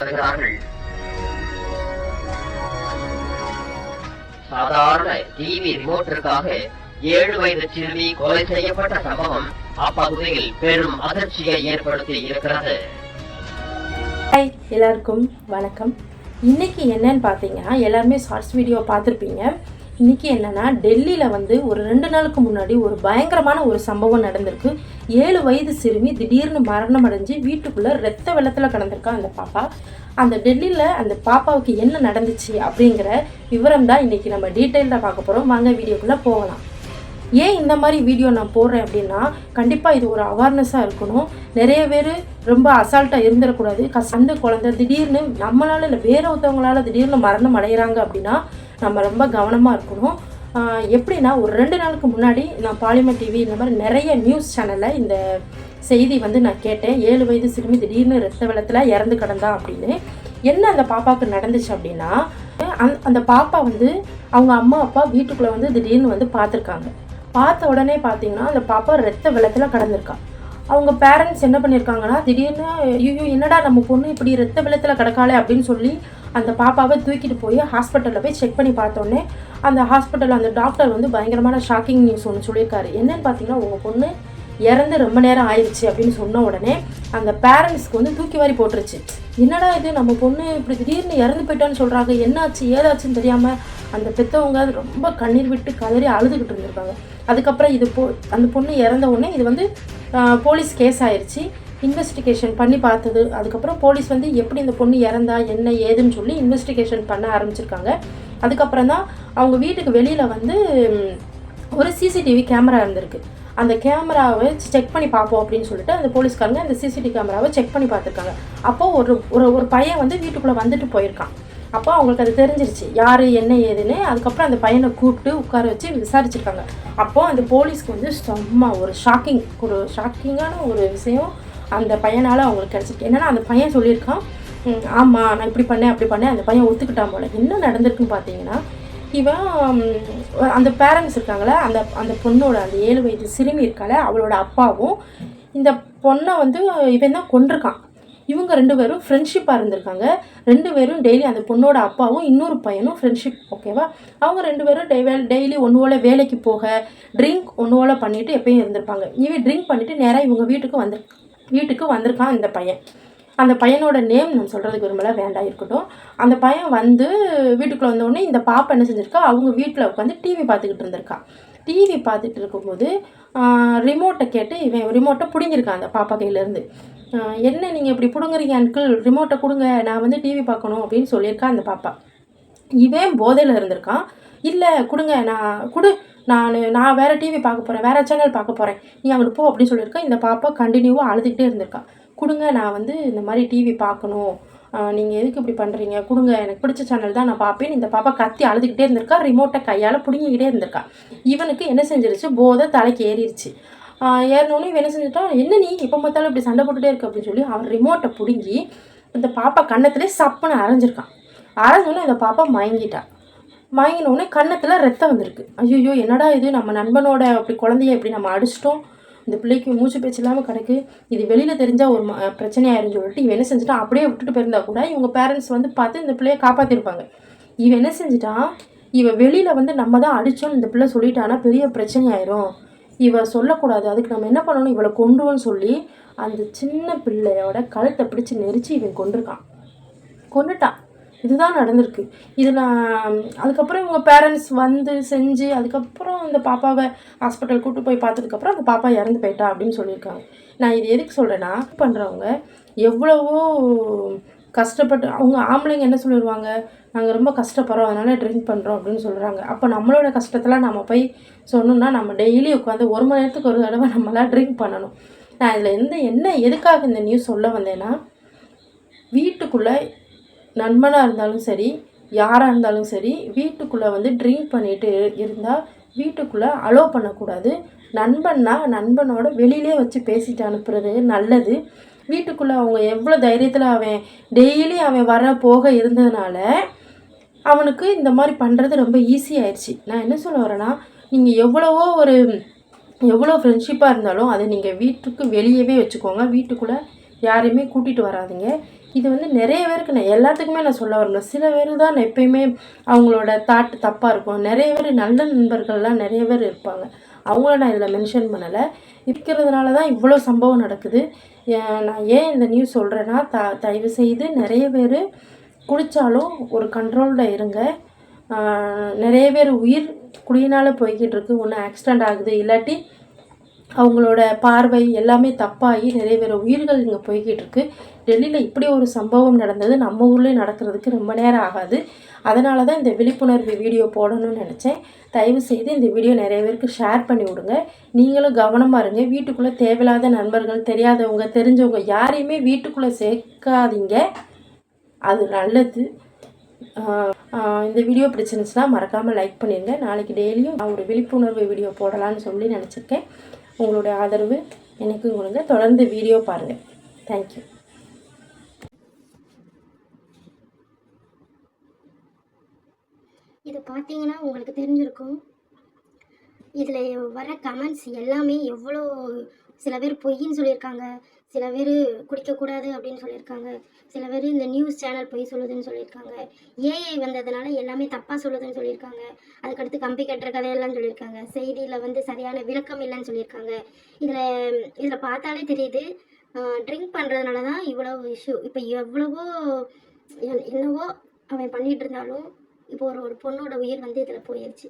வருகிறார்கள் சாதாரண டிவி ரிமோட்டிற்காக ஏழு வயது சிறுமி கொலை செய்யப்பட்ட சம்பவம் அப்பகுதியில் பெரும் அதிர்ச்சியை ஏற்படுத்தி இருக்கிறது. ஹாய் எல்லாருக்கும் வணக்கம். இன்னைக்கு என்னன்னு பார்த்தீங்கன்னா எல்லாருமே ஷார்ட்ஸ் வீடியோ பார்த்துருப்பீங்க. இன்னைக்கு என்னன்னா டெல்லியில் வந்து ஒரு ரெண்டு நாளுக்கு முன்னாடி ஒரு பயங்கரமான ஒரு சம்பவம் நடந்திருக்கு. ஏழு வயது சிறுமி திடீர்னு மரணம் அடைஞ்சு வீட்டுக்குள்ளே ரத்த வெள்ளத்தில் கிடந்திருக்கா அந்த பாப்பா. அந்த டெல்லியில் அந்த பாப்பாவுக்கு என்ன நடந்துச்சு அப்படிங்கிற விவரம் தான் இன்னைக்கு நம்ம டீட்டெயிலாக பார்க்க போகிறோம் வாங்க வீடியோக்குள்ளே போகலாம். ஏன் இந்த மாதிரி வீடியோ நான் போடுறேன் அப்படின்னா கண்டிப்பாக இது ஒரு அவேர்னஸாக இருக்கணும். நிறைய பேர் ரொம்ப அசால்ட்டாக இருந்துடக்கூடாது கஸ் குழந்தை திடீர்னு நம்மளால இல்லை வேற ஒருத்தவங்களால திடீர்னு மரணம் அடைகிறாங்க அப்படின்னா நம்ம ரொம்ப கவனமாக இருக்கணும். எப்படின்னா ஒரு ரெண்டு நாளுக்கு முன்னாடி நான் பாலிமர் டிவி இந்த மாதிரி நிறைய நியூஸ் சேனலில் இந்த செய்தி வந்து நான் கேட்டேன். ஏழு வயது சிறுமி திடீர்னு ரத்த வெள்ளத்தில் இறந்து கிடந்தா அப்படின்னு. என்ன அந்த பாப்பாவுக்கு நடந்துச்சு அப்படின்னா அந் அந்த பாப்பா வந்து அவங்க அம்மா அப்பா வீட்டுக்குள்ளே வந்து திடீர்னு வந்து பார்த்துருக்காங்க. பார்த்த உடனே பார்த்தீங்கன்னா அந்த பாப்பா ரத்த வெள்ளத்தில் கடந்திருக்கா. அவங்க பேரண்ட்ஸ் என்ன பண்ணியிருக்காங்கன்னா திடீர்னு ஐயோ என்னடா நம்ம பொண்ணு இப்படி ரத்த வெள்ளத்தில் கிடக்காளே அப்படின்னு சொல்லி அந்த பாப்பாவை தூக்கிட்டு போய் ஹாஸ்பிட்டலில் போய் செக் பண்ணி பார்த்தோன்னே அந்த ஹாஸ்பிட்டல் அந்த டாக்டர் வந்து பயங்கரமான ஷாக்கிங் நியூஸ் ஒன்று சொல்லியிருக்காரு. என்னன்னு பார்த்தீங்கன்னா உங்கள் பொண்ணு இறந்து ரொம்ப நேரம் ஆயிடுச்சு அப்படின்னு சொன்ன உடனே அந்த பேரண்ட்ஸ்க்கு வந்து தூக்கி வாரி போட்டுருச்சு. என்னடா இது? நம்ம பொண்ணு இப்படி திடீர்னு இறந்து போயிட்டான்னு சொல்கிறாங்க என்னாச்சு? ஏதாச்சுன்னு தெரியாமல் அந்த பெற்றவங்க அது ரொம்ப கண்ணீர் விட்டு கதறி அழுதுகிட்டு இருந்திருக்காங்க. அதுக்கப்புறம் இது போ அந்த பொண்ணு இறந்த உடனே இது வந்து போலீஸ் கேஸ் ஆயிடுச்சு இன்வெஸ்டிகேஷன் பண்ணி பார்த்தது. அதுக்கப்புறம் போலீஸ் வந்து எப்படி இந்த பொண்ணு இறந்தா என்ன ஏதுன்னு சொல்லி இன்வெஸ்டிகேஷன் பண்ண ஆரம்பிச்சிருக்காங்க. அதுக்கப்புறம் தான் அவங்க வீட்டுக்கு வெளியில் வந்து ஒரு சிசிடிவி கேமரா இருந்திருக்கு. அந்த கேமராவை செக் பண்ணி பார்ப்போம் அப்படின்னு சொல்லிட்டு அந்த போலீஸ்காரங்க அந்த சிசிடிவி கேமராவை செக் பண்ணி பார்த்துருக்காங்க. அப்போது ஒரு ஒரு ஒரு பையன் வந்து வீட்டுக்குள்ளே வந்துட்டு போயிருக்கான். அப்போ அவங்களுக்கு அது தெரிஞ்சிருச்சு. யார் என்ன ஏதுன்னு அதுக்கப்புறம் அந்த பையனை கூப்பிட்டு உட்கார வச்சு விசாரிச்சிருக்காங்க. அப்போது அந்த போலீஸ்க்கு வந்து செம்ம ஒரு ஷாக்கிங் ஒரு ஷாக்கிங்கான ஒரு விஷயம். அந்த பையனால் அவங்களுக்கு கிடச்சிருக்கு. என்னென்னா அந்த பையன் சொல்லியிருக்கான் ஆமாம் நான் இப்படி பண்ணேன் அப்படி பண்ணேன். அந்த பையன் ஒத்துக்கிட்டான் போல. என்ன நடந்திருக்குன்னு பார்த்தீங்கன்னா இவன் அந்த பேரண்ட்ஸ் இருக்காங்களே அந்த அந்த பொண்ணோட அந்த ஏழு வயது சிறுமி இருக்கால அவளோட அப்பாவும் இந்த பொண்ணை வந்து இவன் தான் கொண்டிருக்கான் இவங்க ரெண்டு பேரும் ஃப்ரெண்ட்ஷிப்பாக இருந்திருக்காங்க. ரெண்டு பேரும் டெய்லி அந்த பொண்ணோட அப்பாவும் இன்னொரு பையனும் ஃப்ரெண்ட்ஷிப் ஓகேவா அவங்க ரெண்டு பேரும் டெய் டெய்லி ஒன்றுவோல வேலைக்கு போக ட்ரிங்க் ஒன்று பண்ணிவிட்டு எப்பயும் இருந்திருப்பாங்க. இவன் ட்ரிங்க் பண்ணிவிட்டு நேராக இவங்க வீட்டுக்கு வந்து வீட்டுக்கு வந்திருக்கான் இந்த பையன். அந்த பையனோட நேம் நான் சொல்கிறதுக்கு விரும்பல வேண்டாம் இருக்கட்டும். அந்த பையன் வந்து வீட்டுக்குள்ளே வந்தோடனே இந்த பாப்பா என்ன செஞ்சிருக்கா? அவங்க வீட்டில் உட்காந்து டிவி பார்த்துக்கிட்டு இருந்திருக்கா. டிவி பார்த்துட்டு இருக்கும்போது ரிமோட்டை கேட்டு இவன் ரிமோட்டை பிடிங்கிருக்கான் அந்த பாப்பா கையிலேருந்து. என்ன நீங்கள் இப்படி பிடுங்குறீங்க அன்கிள் ரிமோட்டை கொடுங்க நான் வந்து டிவி பார்க்கணும் அப்படின்னு சொல்லியிருக்கா அந்த பாப்பா. இவன் போதையில் இருந்திருக்கான். இல்லை கொடுங்க நான் கொடு நான் நான் வேறு டிவி பார்க்க போகிறேன் வேறு சேனல் பார்க்க போகிறேன் நீ அங்கிட்டு போ அப்படின்னு சொல்லியிருக்கேன் இந்த பாப்பா கண்டினியூவாக அழுதுகிட்டே இருந்திருக்கா. கொடுங்க நான் வந்து இந்த மாதிரி டிவி பார்க்கணும். நீங்கள் எதுக்கு இப்படி பண்ணுறீங்க கொடுங்க எனக்கு பிடிச்ச சேனல் தான் நான் பார்ப்பேன். இந்த பாப்பா கத்தி அழுதுகிட்டே இருந்திருக்கா. ரிமோட்டை கையால் பிடுங்கிக்கிட்டே இருந்திருக்கா. இவனுக்கு என்ன செஞ்சிருச்சு? போதை தலைக்கு ஏறிடுச்சு ஏறினோடனே இவன் என்ன செஞ்சுட்டான் என்ன நீ? இப்போ பார்த்தாலும் இப்படி சண்டை போட்டுகிட்டே இருக்கு? அப்படின்னு சொல்லி அவன் ரிமோட்டை பிடுங்கி இந்த பாப்பா கண்ணத்துலேயே சப்புன்னு அரைஞ்சிருக்கான் அரைஞ்சோன்னே இந்த பாப்பா மயங்கிட்டான் மயங்கினோடனே கன்னத்தில் ரத்தம் வந்திருக்கு. ஐயோ என்னடா இது? நம்ம நண்பனோட அப்படி குழந்தைய இப்படி நம்ம அடிச்சிட்டோம். இந்த பிள்ளைக்கு மூச்சு பேச்சு இல்லாமல் கிடக்கு. இது வெளியில் தெரிஞ்சால் ஒரு ம- பிரச்சனையாயிருன்னு சொல்லிட்டு இவன் என்ன செஞ்சுட்டா? அப்படியே விட்டுட்டு போயிருந்தா கூட இவங்க பேரண்ட்ஸ் வந்து பார்த்து இந்த பிள்ளைய காப்பாற்றிருப்பாங்க இவன் என்ன செஞ்சுட்டான் இவ வெளியில் வந்து நம்ம தான் அடித்தோம்னு இந்த பிள்ளை சொல்லிட்டானா பெரிய பிரச்சனை ஆயிரும் இவ சொல்லக்கூடாது. அதுக்கு நம்ம என்ன பண்ணணும்? இவளை கொண்டுவோன்னு சொல்லி அந்த சின்ன பிள்ளையோட கழுத்தை பிடிச்சி நெரிச்சு இவன் கொண்டிருக்கான் கொண்டுட்டான் இதுதான் நடந்திருக்கு. இது நான் அதுக்கப்புறம் இவங்க பேரண்ட்ஸ் வந்து செஞ்சு அதுக்கப்புறம் இந்த பாப்பாவை ஹாஸ்பிட்டல் கூட்டு போய் பார்த்ததுக்கப்புறம் அந்த பாப்பா இறந்து போயிட்டா அப்படின்னு சொல்லியிருக்காங்க. நான் இது எதுக்கு சொல்கிறேன்னா பண்ணுறவங்க எவ்வளவோ கஷ்டப்பட்டு அவங்க ஆம்பளைங்க என்ன சொல்லிடுவாங்க நாங்கள் ரொம்ப கஷ்டப்படுறோம் அதனால் ட்ரிங்க் பண்ணுறோம் அப்படின்னு சொல்கிறாங்க அப்போ நம்மளோட கஷ்டத்தெல்லாம் நம்ம போய் சொன்னோம்னா நம்ம டெய்லி உட்காந்து ஒரு மணி நேரத்துக்கு ஒரு தடவை நம்மளாம் ட்ரிங்க் பண்ணணும். நான் இதில் எந்த என்ன எதுக்காக இந்த நியூஸ் சொல்ல வந்தேன்னா வீட்டுக்குள்ளே நண்பனாக இருந்தாலும் சரி யாராக இருந்தாலும் சரி வீட்டுக்குள்ளே வந்து ட்ரிங்க் பண்ணிட்டு இருந்தால் வீட்டுக்குள்ளே அலோவ் பண்ணக்கூடாது. நண்பன்னா நண்பனோட வெளியிலே வச்சு பேசிட்டு அனுப்புறது நல்லது. வீட்டுக்குள்ளே அவங்க எவ்வளோ தைரியத்தில் அவன் டெய்லி அவன் வர போக இருந்ததுனால அவனுக்கு இந்த மாதிரி பண்ணுறது ரொம்ப ஈஸி ஆயிடுச்சு. நான் என்ன சொல்ல வரேன்னா நீங்கள் எவ்வளவோ ஒரு எவ்வளோ ஃப்ரெண்ட்ஷிப்பாக இருந்தாலும் அதை நீங்கள் வீட்டுக்கு வெளியவே வச்சுக்கோங்க. வீட்டுக்குள்ளே யாரையுமே கூட்டிகிட்டு வராதீங்க. இது வந்து நிறைய பேருக்கு நான் எல்லாத்துக்குமே நான் சொல்ல வரல. சில பேர் தான் எப்பயுமே அவங்களோட தாட் தப்பாக இருக்கும். நிறைய பேர் நல்ல நண்பர்கள்லாம் நிறைய பேர் இருப்பாங்க. அவங்கள நான் இதில் மென்ஷன் பண்ணலை. இருக்கிறதுனால தான் இவ்வளோ சம்பவம் நடக்குது. நான் ஏன் இந்த நியூஸ் சொல்கிறேன்னா த தயவு செய்து நிறைய பேர் குடித்தாலும் ஒரு கண்ட்ரோலில் இருங்க. நிறைய பேர் உயிர் குடியினால் போய்கிட்டு இருக்கு. ஒன்று ஆக்சிடெண்ட் ஆகுது. இல்லாட்டி அவங்களோட பார்வை எல்லாமே தப்பாகி நிறைய பேர் உயிர்கள் இங்கே போய்கிட்டு இருக்கு டெல்லியில் இப்படி ஒரு சம்பவம் நடந்தது நம்ம ஊர்லேயும் நடக்கிறதுக்கு ரொம்ப நேரம் ஆகாது. அதனால தான் இந்த விழிப்புணர்வு வீடியோ போடணும்னு நினச்சேன். தயவு செய்து இந்த வீடியோ நிறைய பேருக்கு ஷேர் பண்ணி விடுங்க. நீங்களும் கவனமாக இருங்க. வீட்டுக்குள்ளே தேவையில்லாத நண்பர்கள் தெரியாதவங்க தெரிஞ்சவங்க யாரையுமே வீட்டுக்குள்ளே சேர்க்காதீங்க. அது நல்லது. இந்த வீடியோ பிடிச்சிருந்துச்சுன்னா மறக்காமல் லைக் பண்ணிடுங்க நாளைக்கு டெய்லியும் நான் ஒரு விழிப்புணர்வு வீடியோ போடலான்னு சொல்லி நினச்சிருக்கேன். உங்களுடைய ஆதரவு எனக்கு கொடுங்க தொடர்ந்து வீடியோ பாருங்கள் தேங்க்யூ இது பார்த்தீங்கன்னா உங்களுக்கு தெரிஞ்சிருக்கும். இதில் வர கமெண்ட்ஸ் எல்லாமே எவ்வளோ சில பேர் பொய்ன்னு சொல்லியிருக்காங்க. சில பேர் குடிக்கக்கூடாது அப்படின்னு சொல்லியிருக்காங்க. சில பேர் இந்த நியூஸ் சேனல் பொய் சொல்லுதுன்னு சொல்லியிருக்காங்க. ஏஐ வந்ததுனால எல்லாமே தப்பாக சொல்லுதுன்னு சொல்லியிருக்காங்க. அதுக்கடுத்து கம்பி கட்டுற கதையெல்லாம் சொல்லியிருக்காங்க. செய்தியில் வந்து சரியான விளக்கம் இல்லைன்னு சொல்லியிருக்காங்க. இதில் இதில் பார்த்தாலே தெரியுது. ட்ரிங்க் பண்ணுறதுனால தான் இவ்வளோ இஷ்யூ இப்போ எவ்வளவோ என்னவோ அவன் பண்ணிகிட்டு இருந்தாலும் இப்போ ஒரு ஒரு பொண்ணோட உயிர் வந்து இதில் போயிடுச்சு